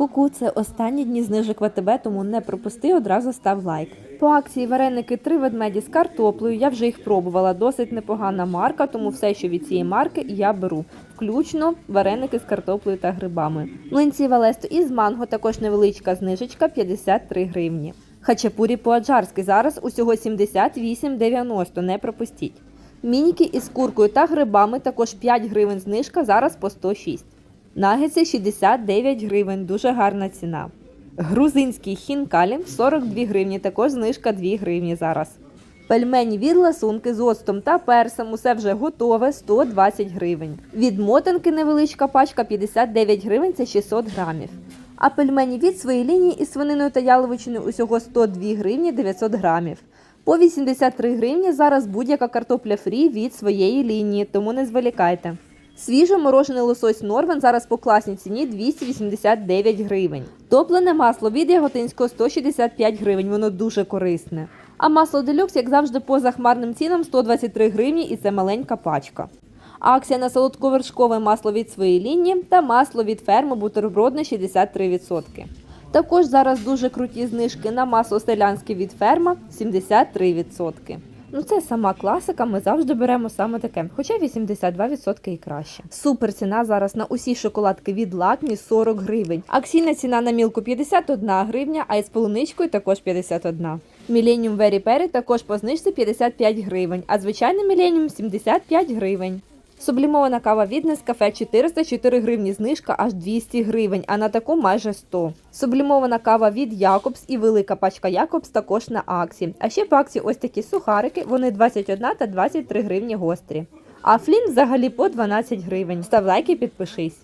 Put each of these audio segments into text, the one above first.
Ку-ку, це останні дні знижок ВТБ, тому не пропусти, одразу став лайк. По акції вареники три ведмеді з картоплею. Я вже їх пробувала. Досить непогана марка, тому все, що від цієї марки, я беру. Включно вареники з картоплею та грибами. Млинці Валесто із манго також невеличка знижечка 53 гривні. Хачапурі по-аджарськи зараз усього 78,90, не пропустіть. Мініки із куркою та грибами також 5 гривень знижка, зараз по 106. Нагетси 69 гривень, дуже гарна ціна. Грузинський хінкалі 42 гривні, також знижка 2 гривні зараз. Пельмені від ласунки з оцтом та персом, усе вже готове 120 гривень. Від мотанки невеличка пачка 59 гривень, це 600 грамів. А пельмені від своєї лінії із свининою та яловичиною усього 102 гривні 900 грамів. По 83 гривні зараз будь-яка картопля фрі від своєї лінії, тому не зволікайте. Свіжо морожений лосось Норвен зараз по класній ціні 289 гривень. Топлене масло від Яготинського 165 гривень, воно дуже корисне. А масло делюкс, як завжди, по захмарним цінам 123 гривні і це маленька пачка. Акція на солодковершкове масло від своєї лінії та масло від ферми бутербродне 63%. Також зараз дуже круті знижки на масло селянське від ферма 73%. Ну це сама класика, ми завжди беремо саме таке, хоча 82% і краще. Супер ціна зараз на усі шоколадки від лакмі 40 гривень. Акційна ціна на мілку 51 гривня, а із полуничкою також 51. Millennium Вері Пері також по знижці 55 гривень, а звичайний Millennium 75 гривень. Сублімована кава від Нескафе 404 гривні знижка аж 200 гривень, а на таку майже 100. Сублімована кава від Якобс і велика пачка Якобс також на акції. А ще по акції ось такі сухарики, вони 21 та 23 гривні гострі. А флін взагалі по 12 гривень. Став лайк і підпишись.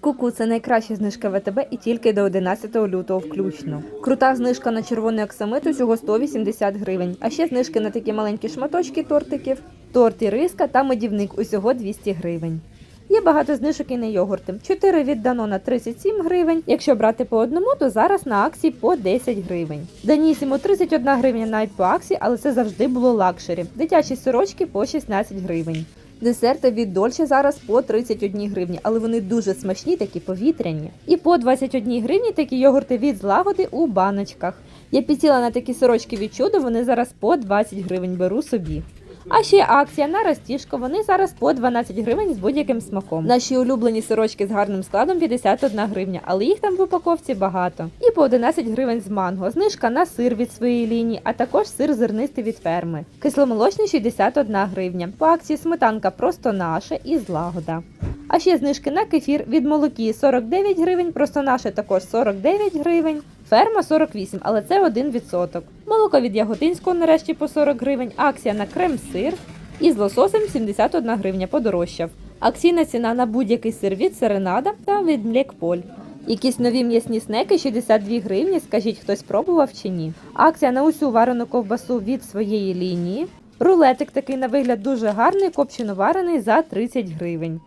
Куку це найкраща знижка ВТБ і тільки до 11 лютого включно. Крута знижка на червоний оксамит усього 180 гривень. А ще знижки на такі маленькі шматочки тортиків, торт і риска та медівник усього 200 гривень. Є багато знижок і на йогурти. 4 від Данона 37 гривень. Якщо брати по одному, то зараз на акції по 10 гривень. Данісімо 31 гривня навіть по акції, але це завжди було лакшері. Дитячі сирочки по 16 гривень. Десерти від Дольче зараз по 31 гривні, але вони дуже смачні, такі повітряні. І по 21 гривні такі йогурти від злагоди у баночках. Я підсіла на такі сорочки від чудо, вони зараз по 20 гривень беру собі. А ще акція на ростішко, вони зараз по 12 гривень з будь-яким смаком. Наші улюблені сорочки з гарним складом 51 гривня, але їх там в упаковці багато. І по 11 гривень з манго. Знижка на сир від своєї лінії, а також сир зернистий від ферми. Кисломолочний 61 гривня. По акції сметанка просто наша і злагода. А ще знижки на кефір від молокі 49 гривень, просто наше також 49 гривень. Ферма 48, але це 1%. Молоко від Яготинського нарешті по 40 гривень, акція на крем-сир і з лососем 71 гривня подорожчав. Акційна ціна на будь-який сир від Серенада та від Млекполь. Якісь нові м'ясні снеки 62 гривні, скажіть, хтось пробував чи ні. Акція на усю варену ковбасу від своєї лінії. Рулетик такий на вигляд дуже гарний, копчено варений за 30 гривень.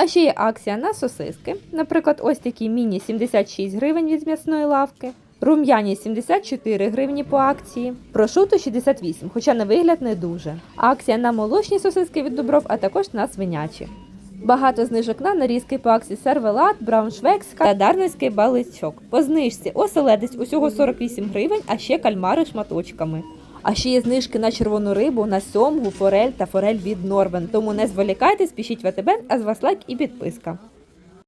А ще є акція на сосиски. Наприклад, ось такі міні 76 гривень від м'ясної лавки. Рум'яні 74 гривні по акції. Прошуто 68, хоча на вигляд не дуже. Акція на молочні сосиски від Дубров, а також на свинячі. Багато знижок на нарізки по акції сервелат, брауншвекська та дарницький баличок. По знижці оселедець усього 48 гривень, а ще кальмари шматочками. А ще є знижки на червону рибу, на сьомгу, форель та форель від Норвен. Тому не зволікайте, спішіть в АТБ, а з вас лайк і підписка.